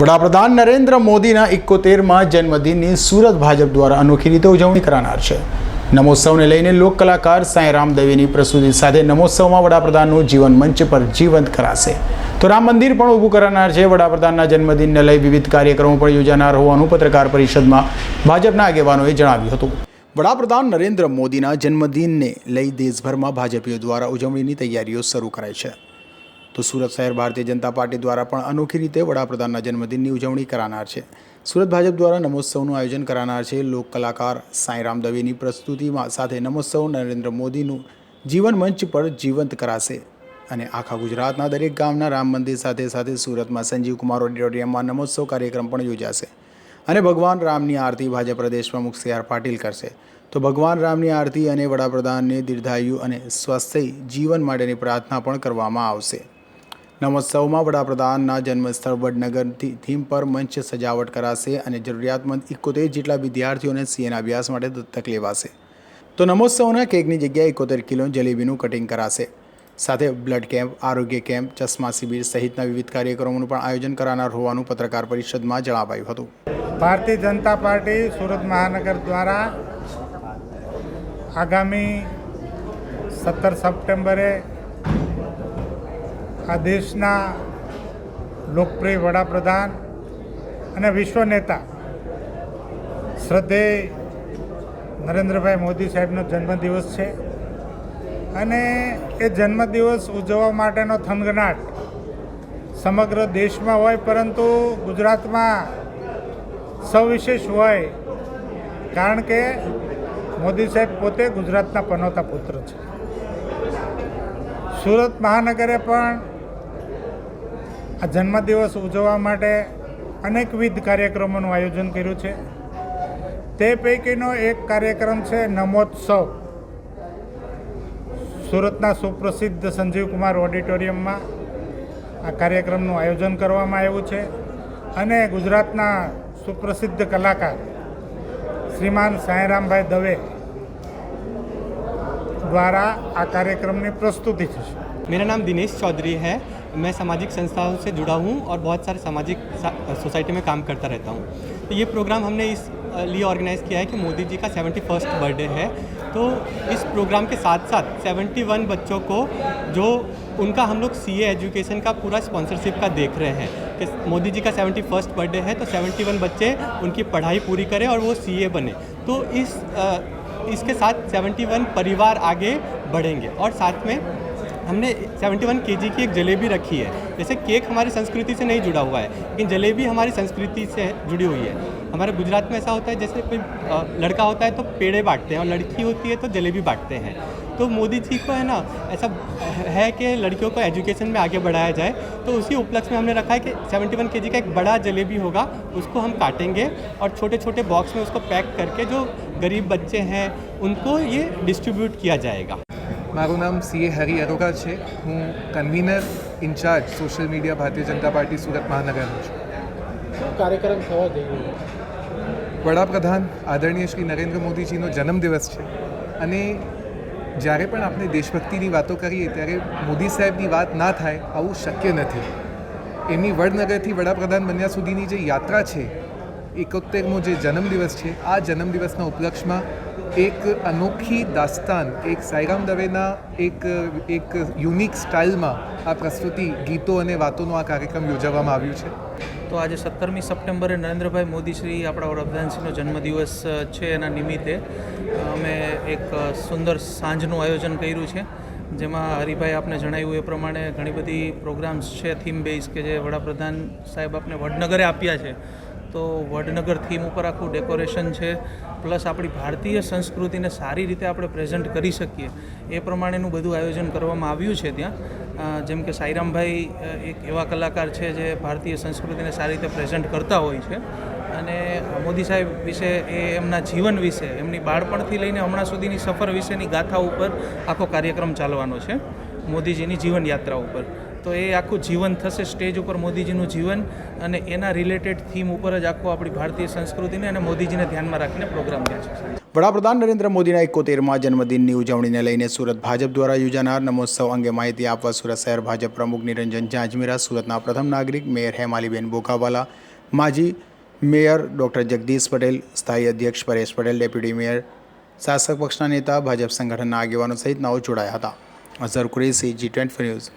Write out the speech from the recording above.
વડાપ્રધાન નરેન્દ્ર મોદીના એકોતેરમાં જન્મદિનની સુરત ભાજપ દ્વારા અનોખી રીતે ઉજવણી કરાનાર છે. નમોત્સવને લઈને લોક કલાકાર સાંઈ રામદેવીની પ્રસ્તુતિ સાથે નમોત્સવમાં વડાપ્રધાનનું જીવન મંચ પર જીવંત કરાશે. તો રામ મંદિર પણ ઊભું કરાનાર છે. વડાપ્રધાનના જન્મદિનને લઈ વિવિધ કાર્યક્રમો પણ યોજાનાર હોવાનું પત્રકાર પરિષદમાં ભાજપના આગેવાનોએ જણાવ્યું હતું. વડાપ્રધાન નરેન્દ્ર મોદીના જન્મદિનને લઈ દેશભરમાં ભાજપીઓ દ્વારા ઉજવણીની તૈયારીઓ શરૂ કરાઈ છે. તો સુરત શહેર ભારતીય જનતા પાર્ટી દ્વારા પણ અનોખી રીતે વડાપ્રધાનના જન્મદિનની ઉજવણી કરાનાર છે. સુરત ભાજપ દ્વારા નમોત્સવનું આયોજન કરાનાર છે. લોક કલાકાર સાંઈરામ દવેની પ્રસ્તુતિમાં સાથે નમોત્સવ નરેન્દ્ર મોદીનું જીવન મંચ પર જીવંત કરાશે. અને આખા ગુજરાતના દરેક ગામના રામ મંદિર સાથે સાથે સુરતમાં સંજીવ કુમાર ઓડિટોરિયમમાં નમોત્સવ કાર્યક્રમ પણ યોજાશે. અને ભગવાન રામની આરતી ભાજપ પ્રદેશ પ્રમુખ સી આર પાટીલ કરશે. તો ભગવાન રામની આરતી અને વડાપ્રધાનને દીર્ઘાયુ અને સ્વાસ્થ્ય જીવન માટેની પ્રાર્થના પણ કરવામાં આવશે. નમોત્સવમાં વડાપ્રધાનના જન્મસ્થળ વડનગર થીમ પર મંચ સજાવટ કરાશે અને જરૂરિયાતમંદ એકોતેર જેટલા વિદ્યાર્થીઓને સીએના અભ્યાસ માટે દત્તક લેવાશે. તો નમોત્સવના કેકની જગ્યાએ એકોતેર કિલો જલેબીનું કટિંગ કરાશે. સાથે બ્લડ કેમ્પ, આરોગ્ય કેમ્પ, ચશ્મા શિબિર સહિતના વિવિધ કાર્યક્રમોનું પણ આયોજન કરાનાર હોવાનું પત્રકાર પરિષદમાં જણાવાયું હતું. ભારતીય જનતા પાર્ટી સુરત મહાનગર દ્વારા આગામી સત્તર સપ્ટેમ્બરે આ દેશના લોકપ્રિય વડાપ્રધાન અને વિશ્વ નેતા શ્રદ્ધેય નરેન્દ્રભાઈ મોદી સાહેબનો જન્મદિવસ છે. અને એ જન્મદિવસ ઉજવવા માટેનો થનગનાટ સમગ્ર દેશમાં હોય પરંતુ ગુજરાતમાં સવિશેષ હોય કારણ કે મોદી સાહેબ પોતે ગુજરાતના પનોતા પુત્ર છે. સુરત મહાનગરે પણ આ જન્મદિવસ ઉજવવા માટે અનેકવિધ કાર્યક્રમોનું આયોજન કર્યું છે. તે પૈકીનો એક કાર્યક્રમ છે નમોત્સવ. સુરતના સુપ્રસિદ્ધ સંજીવ કુમાર ઓડિટોરિયમમાં આ કાર્યક્રમનું આયોજન કરવામાં આવ્યું છે અને ગુજરાતના સુપ્રસિદ્ધ કલાકાર શ્રીમાન સાંઈરામભાઈ દવે દ્વારા આ કાર્યક્રમની પ્રસ્તુતિ થશે मेरा नाम दिनेश चौधरी है। मैं सामाजिक संस्थाओं से जुड़ा हूँ और बहुत सारे सामाजिक सोसाइटी में काम करता रहता हूँ। तो ये प्रोग्राम हमने इस लिए ऑर्गेनाइज़ किया है कि मोदी जी का सेवेंटी फ़र्स्ट बर्थडे है। तो इस प्रोग्राम के साथ साथ सेवेंटी वन बच्चों को जो उनका हम लोग सी एजुकेशन का पूरा स्पॉन्सरशिप का देख रहे हैं कि मोदी जी का सेवेंटी फ़र्स्ट बर्थडे है तो सेवेंटी वन बच्चे उनकी पढ़ाई पूरी करें और वो सीए बने। तो इस अ, इसके साथ सेवेंटी वन परिवार आगे बढ़ेंगे और साथ में हमने 71 केजी की एक जलेबी रखी है। जैसे केक हमारी संस्कृति से नहीं जुड़ा हुआ है, लेकिन जलेबी हमारी संस्कृति से जुड़ी हुई है। हमारे गुजरात में ऐसा होता है, जैसे कोई लड़का होता है तो पेड़े बांटते हैं और लड़की होती है तो जलेबी बांटते हैं। तो मोदी जी को है ना, ऐसा है कि लड़कियों को एजुकेशन में आगे बढ़ाया जाए। तो उसी उपलक्ष्य में हमने रखा है कि 71 केजी का एक बड़ा जलेबी होगा, उसको हम काटेंगे और छोटे छोटे बॉक्स में उसको पैक करके जो गरीब बच्चे हैं, उनको ये डिस्ट्रीब्यूट किया जाएगा। મારું નામ સીએ હરી અરોગા છે. હું convener in charge social media Bharatiya Janata party Surat મહાનગરનો છું. કાર્યક્રમ થવા જઈ વડાપ્રધાન આદરણીય શ્રી નરેન્દ્ર મોદીજીનો જન્મદિવસ છે. અને જ્યારે પણ આપણે દેશભક્તિની વાતો કરીએ ત્યારે મોદી સાહેબની વાત ના થાય આવું શક્ય નથી. એમની વડનગરથી વડાપ્રધાન બન્યા સુધીની જે યાત્રા છે એકોતેરમો જે જન્મદિવસ છે આ જન્મદિવસના ઉપલક્ષમાં એક અનોખી દાસ્તાન, એક સાઈરામ દવેના એક એક યુનિક સ્ટાઇલમાં આ પ્રસ્તુતિ ગીતો અને વાતોનો આ કાર્યક્રમ યોજવામાં આવ્યું છે. તો આજે સત્તરમી સપ્ટેમ્બરે નરેન્દ્રભાઈ મોદીશ્રી આપણા વડાપ્રધાનશ્રીનો જન્મદિવસ છે એના નિમિત્તે. અમે એક સુંદર સાંજનું આયોજન કર્યું છે, જેમાં હરિભાઈ આપને જણાવ્યું એ પ્રમાણે ઘણી બધી પ્રોગ્રામ્સ છે, થીમ બેઝ કે જે વડાપ્રધાન સાહેબ આપને વડનગરે આપ્યા છે. તો વડનગર થીમ ઉપર આખું ડેકોરેશન છે. પ્લસ આપણી ભારતીય સંસ્કૃતિને સારી રીતે આપણે પ્રેઝન્ટ કરી શકીએ. એ પ્રમાણેનું બધું આયોજન કરવામાં આવ્યું છે ત્યાં. જેમ કે સાઈરામભાઈ એક એવા કલાકાર છે જે ભારતીય સંસ્કૃતિને સારી રીતે પ્રેઝન્ટ કરતા હોય છે. અને મોદી સાહેબ વિશે એ એમના જીવન વિશે, એમની બાળપણથી લઈને હમણાં સુધીની સફર વિશેની ગાથા ઉપર આખો કાર્યક્રમ ચાલવાનો છે મોદીજીની જીવન યાત્રા ઉપર. તો એ આખું જીવન થશે સ્ટેજ ઉપર મોદીજીનું જીવન અને એના રિલેટેડ થીમ ઉપર જ આખો આપણી ભારતીય સંસ્કૃતિને અને મોદીજીને ધ્યાનમાં રાખીને પ્રોગ્રામ થયા છે. વડાપ્રધાન નરેન્દ્ર મોદીના એકોતેરમાં જન્મદિનની ઉજવણીને લઈને સુરત ભાજપ દ્વારા યોજાનાર નમોત્સવ અંગે માહિતી આપવા સુરત શહેર ભાજપ પ્રમુખ નિરંજન ઝાંઝમીરા સુરતના પ્રથમ નાગરિક મેયર હેમાલીબેન બોખાવાલા, માજી મેયર ડૉક્ટર જગદીશ પટેલ, સ્થાયી અધ્યક્ષ પરેશ પટેલ, ડેપ્યુટી મેયર, શાસક પક્ષના નેતા, ભાજપ સંગઠનના આગેવાનો સહિતનાઓ જોડાયા હતા. Azhar Qureshi, G twenty news.